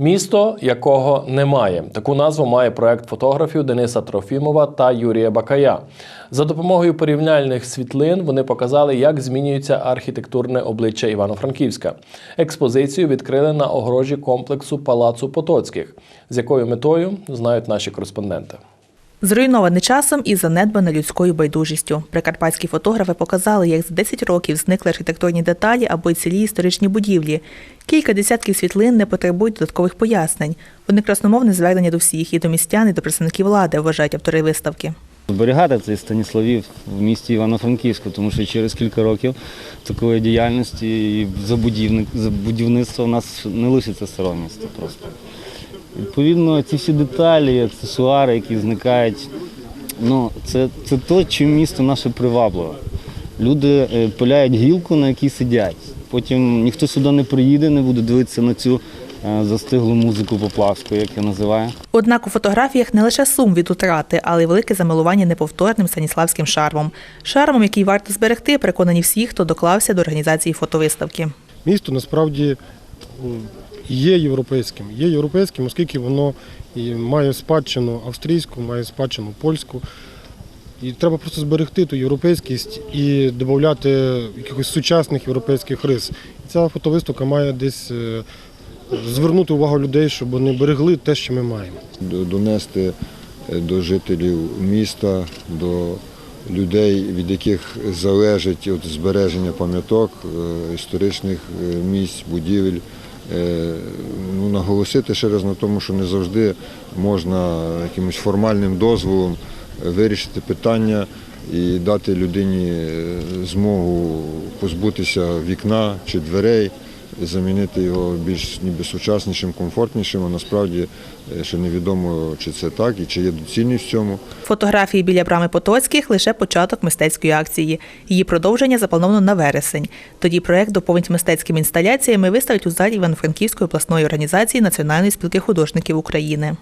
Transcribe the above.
Місто, якого немає. Таку назву має проект фотографів Дениса Трофімова та Юрія Бакая. За допомогою порівняльних світлин вони показали, як змінюється архітектурне обличчя Івано-Франківська. Експозицію відкрили на огорожі комплексу Палацу Потоцьких. З якою метою знають наші кореспонденти. Зруйноване часом і занедбане людською байдужістю. Прикарпатські фотографи показали, як за 10 років зникли архітектурні деталі або й цілі історичні будівлі. Кілька десятків світлин не потребують додаткових пояснень. Вони красномовне звернення до всіх і до містян, і до представників влади, вважають автори виставки. Зберігати цей Станіславів в місті Івано-Франківську, тому що через кілька років такої діяльності і забудівник, забудівництва в нас не лишиться старого міста просто. Відповідно, ці всі деталі, аксесуари, які зникають, ну, це, це то, чим місто наше привабливе. Люди е, пиляють гілку, на якій сидять. Потім ніхто сюди не приїде, не буде дивитися на цю е, застиглу музику поплавську, як я називаю. Однак у фотографіях не лише сум від утрати, але й велике замилування неповторним станіславським шармом. Шармом, який варто зберегти, переконані всі, хто доклався до організації фотовиставки. місто насправді є європейським. Є європейським, оскільки воно і має спадщину австрійську, має спадщину польську. І треба просто зберегти ту європейськість і додати якихось сучасних європейських рис. І ця фотовиставка має десь е, звернути увагу людей, щоб вони берегли те, що ми маємо. донести е, до жителів міста, до людей, від яких залежить от збереження пам'яток, е, історичних місць, будівель. Е, Ну, наголосити ще раз на тому, що не завжди можна якимось формальним дозволом вирішити питання і дати людині е, змогу позбутися вікна чи дверей замінити його більш ніби сучаснішим, комфортнішим, а насправді е, ще невідомо, чи це так і чи є доцільність в цьому. Фотографії біля брами Потоцьких лише початок мистецької акції. Її продовження заплановано на вересень. Тоді проект доповнить мистецькими інсталяціями виставить у залі Івано-Франківської обласної організації Національної спілки художників України.